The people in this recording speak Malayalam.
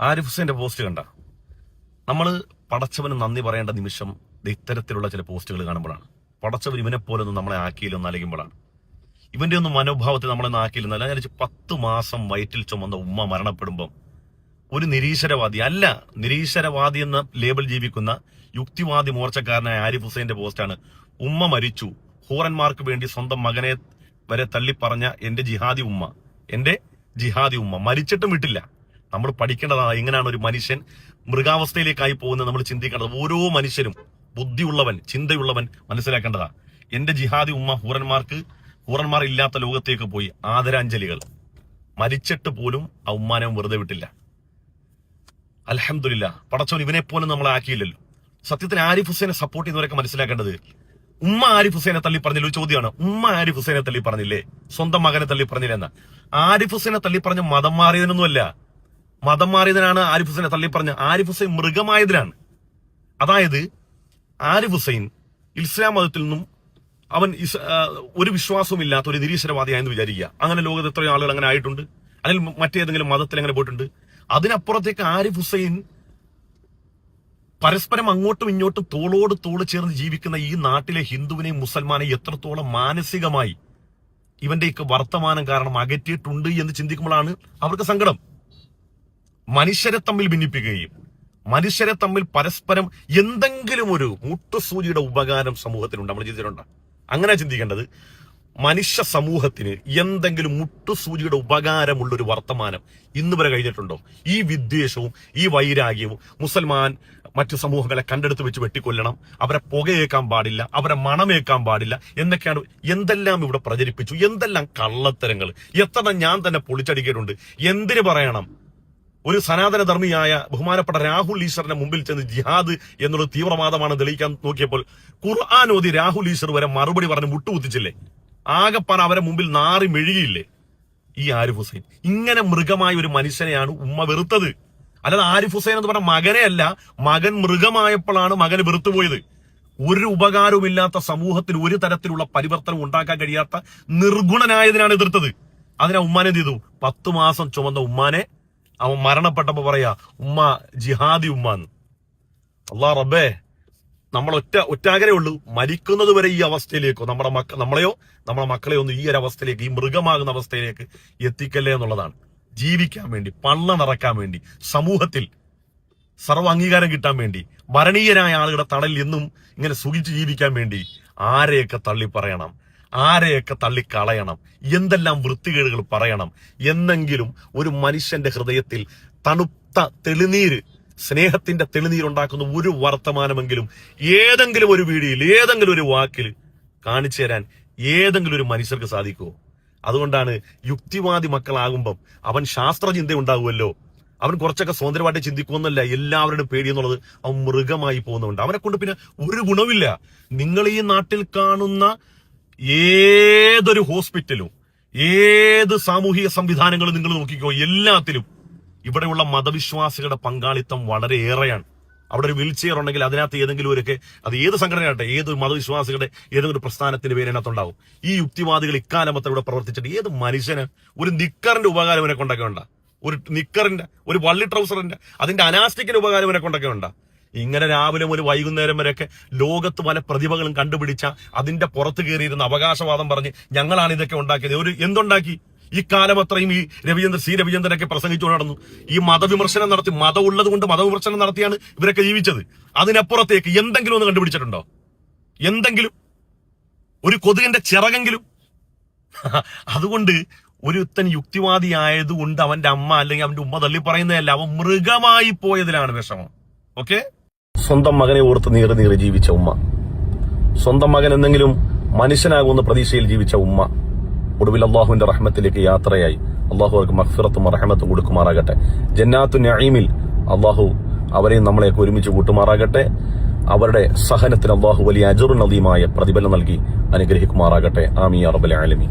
ആരിഫ് ഹുസൈന്റെ പോസ്റ്റ് കണ്ട? നമ്മൾ പടച്ചവന് നന്ദി പറയേണ്ട നിമിഷം ഇത്തരത്തിലുള്ള ചില പോസ്റ്റുകൾ കാണുമ്പോഴാണ്. പടച്ചവൻ ഇവനെ പോലൊന്നും നമ്മളെ ആക്കിയില്ലെന്ന് അലയുമ്പോഴാണ് ഇവന്റെ ഒന്നും മനോഭാവത്തിൽ നമ്മളെ ആക്കിയില്ലെന്നല്ല ഞാൻ പത്ത് മാസം വയറ്റിൽ ചുമന്ന ഉമ്മ മരണപ്പെടുമ്പം ഒരു നിരീശ്വരവാദി അല്ല നിരീശ്വരവാദി എന്ന ലേബൽ ജീവിക്കുന്ന യുക്തിവാദി മോർച്ചക്കാരനായ ആരിഫ് ഹുസൈന്റെ പോസ്റ്റാണ്. ഉമ്മ മരിച്ചു. ഹൂറന്മാർക്ക് വേണ്ടി സ്വന്തം മകനെ വരെ തള്ളിപ്പറഞ്ഞ എന്റെ ജിഹാദി ഉമ്മ എന്റെ ജിഹാദി ഉമ്മ മരിച്ചിട്ടും വിട്ടില്ല. നമ്മൾ പഠിക്കേണ്ടതാണ് എങ്ങനെയാണ് ഒരു മനുഷ്യൻ മൃഗാവസ്ഥയിലേക്കായി പോകുന്നത് നമ്മൾ ചിന്തിക്കേണ്ടത്. ഓരോ മനുഷ്യരും ബുദ്ധിയുള്ളവൻ ചിന്തയുള്ളവൻ മനസ്സിലാക്കേണ്ടതാണ്. എന്റെ ജിഹാദി ഉമ്മ ഹൂറന്മാർക്ക് ഹൂറന്മാർ ഇല്ലാത്ത ലോകത്തേക്ക് പോയി ആദരാഞ്ജലികൾ. മരിച്ചിട്ട് പോലും ആ ഉമ്മാനം വെറുതെ വിട്ടില്ല. അലഹമില്ല പടച്ചോൻ ഇവനെ പോലും നമ്മളെ ആക്കിയില്ലല്ലോ. സത്യത്തിന് ആരിഫ് ഹുസൈനെ സപ്പോർട്ട് ചെയ്യുന്നവരൊക്കെ മനസ്സിലാക്കേണ്ടത് ഉമ്മ ആരിഫ് ഹുസൈനെ തള്ളി പറഞ്ഞില്ല? ഒരു ചോദ്യമാണ്. ഉമ്മ ആരിഫ് ഹുസൈനെ തള്ളി പറഞ്ഞില്ലേ? സ്വന്തം മകനെ തള്ളി പറഞ്ഞില്ല എന്ന? ആരിഫ് ഹുസൈനെ തള്ളി പറഞ്ഞ മതം മാറിയതിനൊന്നുമല്ല. മതം മാറിയതിനാണ് ആരിഫ് ഹുസൈനെ തള്ളി പറഞ്ഞ ആരിഫ് ഹുസൈൻ മൃഗമായതിനാണ്. അതായത് ആരിഫ് ഹുസൈൻ ഇസ്ലാം മതത്തിൽ നിന്നും അവൻ ഒരു വിശ്വാസവും ഇല്ലാത്ത ഒരു നിരീശ്വരവാദിയായെന്ന് വിചാരിക്കുക. അങ്ങനെ ലോകത്ത് എത്രയോ ആളുകൾ അങ്ങനെ ആയിട്ടുണ്ട്. അല്ലെങ്കിൽ മറ്റേതെങ്കിലും മതത്തിൽ അങ്ങനെ പോയിട്ടുണ്ട്. അതിനപ്പുറത്തേക്ക് ആരിഫ് ഹുസൈൻ പരസ്പരം അങ്ങോട്ടും ഇങ്ങോട്ടും തോളോട് തോൾ ചേർന്ന് ജീവിക്കുന്ന ഈ നാട്ടിലെ ഹിന്ദുവിനെയും മുസൽമാനെയും എത്രത്തോളം മാനസികമായി ഇവന്റെയൊക്കെ വർത്തമാനം കാരണം അകറ്റിയിട്ടുണ്ട് എന്ന് ചിന്തിക്കുമ്പോഴാണ് അവർക്ക് സങ്കടം. മനുഷ്യരെ തമ്മിൽ ഭിന്നിപ്പിക്കുകയും മനുഷ്യരെ തമ്മിൽ പരസ്പരം എന്തെങ്കിലും ഒരു മുട്ടുസൂചിയുടെ ഉപകാരം സമൂഹത്തിനുണ്ട്. നമ്മൾ ചിന്തിച്ചിട്ടുണ്ട്? അങ്ങനെ ചിന്തിക്കേണ്ടത് മനുഷ്യ സമൂഹത്തിന് എന്തെങ്കിലും മുട്ടുസൂചിയുടെ ഉപകാരമുള്ള ഒരു വർത്തമാനം ഇന്ന് വരെ കഴിഞ്ഞിട്ടുണ്ടോ? ഈ വിദ്വേഷവും ഈ വൈരാഗ്യവും മുസൽമാൻ മറ്റു സമൂഹങ്ങളെ കണ്ടെടുത്ത് വെച്ച് വെട്ടിക്കൊല്ലണം. അവരെ പുകയേക്കാൻ പാടില്ല അവരെ മണമേക്കാൻ പാടില്ല എന്നൊക്കെയാണ് എന്തെല്ലാം ഇവിടെ പ്രചരിപ്പിച്ചു? എന്തെല്ലാം കള്ളത്തരങ്ങൾ എത്ര ഞാൻ തന്നെ പൊളിച്ചടിക്കേറ്റുണ്ട് എന്തിനു പറയണം? ഒരു സനാതന ധർമ്മിയായ ബഹുമാനപ്പെട്ട രാഹുൽ ഈശ്വറിന്റെ മുമ്പിൽ ചെന്ന് ജിഹാദ് എന്നുള്ള തീവ്രവാദമാണ് തെളിയിക്കാൻ നോക്കിയപ്പോൾ ഖുർആൻ ഓതി രാഹുൽ ഈശ്വർ വരെ മറുപടി പറഞ്ഞ് മുട്ടുകുത്തിച്ചില്ലേ. ആകപ്പാൻ അവരെ മുമ്പിൽ നാറി മെഴുകിയില്ലേ. ഈ ആരിഫ് ഹുസൈൻ. ഇങ്ങനെ മൃഗമായ ഒരു മനുഷ്യനെയാണ് ഉമ്മ വെറുത്തത്. അല്ലാതെ ആരിഫ് ഹുസൈൻ എന്ന് പറഞ്ഞ മകനെയല്ല മകൻ മൃഗമായപ്പോഴാണ് മകന് വെറുത്തുപോയത് ഒരു ഉപകാരവുമില്ലാത്ത സമൂഹത്തിൽ ഒരു തരത്തിലുള്ള പരിവർത്തനം ഉണ്ടാക്കാൻ കഴിയാത്ത നിർഗുണനായതിനാണ് എതിർത്തത്. അതിനാ ഉമ്മാനെ ചെയ്തു? പത്തു മാസം ചുമന്ന ഉമ്മാനെ അവൻ മരണപ്പെട്ടപ്പോ പറയാ ഉമ്മ ജിഹാദി ഉമ്മ എന്ന് അള്ളാ റബ്ബേ നമ്മൾ ഒറ്റ ഒറ്റാകരേ ഉള്ളൂ. മരിക്കുന്നത് വരെ ഈ അവസ്ഥയിലേക്കോ നമ്മുടെ മക്ക നമ്മളെയോ നമ്മുടെ മക്കളെയോ ഒന്ന് ഈ ഒരു അവസ്ഥയിലേക്ക് ഈ മൃഗമാകുന്ന അവസ്ഥയിലേക്ക് എത്തിക്കല്ലേ എന്നുള്ളതാണ്. ജീവിക്കാൻ വേണ്ടി പള്ള നിറക്കാൻ വേണ്ടി സമൂഹത്തിൽ സർവ അംഗീകാരം കിട്ടാൻ വേണ്ടി മരണീയരായ ആളുകളുടെ തടലിൽ എന്നും ഇങ്ങനെ സുഖിച്ച് ജീവിക്കാൻ വേണ്ടി ആരെയൊക്കെ തള്ളി പറയണം ആരെയൊക്കെ തള്ളിക്കളയണം? എന്തെല്ലാം വൃത്തികേടുകൾ പറയണം? എന്നെങ്കിലും ഒരു മനുഷ്യന്റെ ഹൃദയത്തിൽ തണുത്ത തെളിനീര് സ്നേഹത്തിന്റെ തെളിനീരുണ്ടാക്കുന്ന ഒരു വർത്തമാനമെങ്കിലും ഏതെങ്കിലും ഒരു വീഡിയോയിൽ ഏതെങ്കിലും ഒരു വാക്കിൽ കാണിച്ചു തരാൻ ഏതെങ്കിലും ഒരു മനുഷ്യർക്ക് സാധിക്കുമോ അതുകൊണ്ടാണ് യുക്തിവാദി മക്കളാകുമ്പം അവൻ ശാസ്ത്രചിന്ത ഉണ്ടാകുമല്ലോ അവൻ കുറച്ചൊക്കെ സ്വതന്ത്രമായിട്ട് ചിന്തിക്കുമെന്നല്ല എല്ലാവരുടെയും പേടി എന്നുള്ളത് അവൻ മൃഗമായി പോകുന്നുണ്ട് അവനെ കൊണ്ട് പിന്നെ ഒരു ഗുണമില്ല നിങ്ങൾ ഈ നാട്ടിൽ കാണുന്ന ഏതൊരു ഹോസ്പിറ്റലും ഏത് സാമൂഹിക സംവിധാനങ്ങളും നിങ്ങൾ നോക്കിക്കോ എല്ലാത്തിലും ഇവിടെയുള്ള മതവിശ്വാസികളുടെ പങ്കാളിത്തം വളരെ ഏറെയാണ്. അവിടെ ഒരു വീൽ ചെയർ ഉണ്ടെങ്കിൽ അതിനകത്ത് ഏതെങ്കിലും ഒരു അത് ഏത് സംഘടനയാട്ടെ ഏത് മതവിശ്വാസികളുടെ ഏതെങ്കിലും പ്രസ്ഥാനത്തിന്റെ പേരിനകത്തുണ്ടാവും ഈ യുക്തിവാദികൾ ഇക്കാലമത്തെ ഇവിടെ പ്രവർത്തിച്ചിട്ട് ഏത് മനുഷ്യന് ഒരു നിക്കറിന്റെ ഉപകാരം ഇവനെ കൊണ്ടൊക്കെ ഉണ്ടാ? ഒരു നിക്കറിന്റെ ഒരു വള്ളി ട്രൗസറിന്റെ അതിന്റെ അനാസ്റ്റിക്കിന്റെ ഉപകാരം ഇവനെ കൊണ്ടൊക്കെ ഉണ്ടാ? ഇങ്ങനെ രാവിലെ മുതൽ വൈകുന്നേരം വരെയൊക്കെ ലോകത്ത് പല പ്രതിഭകളും കണ്ടുപിടിച്ച അതിന്റെ പുറത്ത് കയറിയിരുന്ന അവകാശവാദം പറഞ്ഞ് ഞങ്ങളാണ് ഇതൊക്കെ ഉണ്ടാക്കിയത്. ഒരു എന്തുണ്ടാക്കി? ഈ കാലം അത്രയും ഈ രവിചന്ദ്രൻ സി രവിചന്ദ്രനൊക്കെ പ്രസംഗിച്ചു നടന്നു. ഈ മതവിമർശനം നടത്തി മതം ഉള്ളത് കൊണ്ട് മതവിമർശനം നടത്തിയാണ് ഇവരൊക്കെ ജീവിച്ചത്. അതിനപ്പുറത്തേക്ക് എന്തെങ്കിലും ഒന്ന് കണ്ടുപിടിച്ചിട്ടുണ്ടോ? എന്തെങ്കിലും? ഒരു കൊതുകിന്റെ ചിറകെങ്കിലും? അതുകൊണ്ട് ഒരുത്തൻ യുക്തിവാദി ആയതുകൊണ്ട് അവന്റെ അമ്മ അല്ലെങ്കിൽ അവന്റെ ഉമ്മ തള്ളി പറയുന്നതല്ല അവൻ മൃഗമായി പോയതിലാണ് വിഷമം. ഓക്കെ? സ്വന്തം മകനെ ഓർത്ത് നീറി നീറി ജീവിച്ച ഉമ്മ. സ്വന്തം മകൻ എന്തെങ്കിലും മനുഷ്യനാകുമെന്ന പ്രതീക്ഷയിൽ ജീവിച്ച ഉമ്മ. ഒടുവിൽ അള്ളാഹുവിന്റെ റഹ്മത്തിലേക്ക് യാത്രയായി. അള്ളാഹു അവർക്ക് മഹ്ഫിറത്തും റഹ്മത്തും കൊടുക്കുമാറാകട്ടെ. ജന്നാത്തു നഈമിൽ അള്ളാഹു അവരെയും നമ്മളെയൊക്കെ ഒരുമിച്ച് കൂട്ടുമാറാകട്ടെ. അവരുടെ സഹനത്തിന് അള്ളാഹു വലിയ അജുറുനദീമായ പ്രതിഫലം നൽകി അനുഗ്രഹിക്കുമാറാകട്ടെ. ആമി അറബൽ ആലമി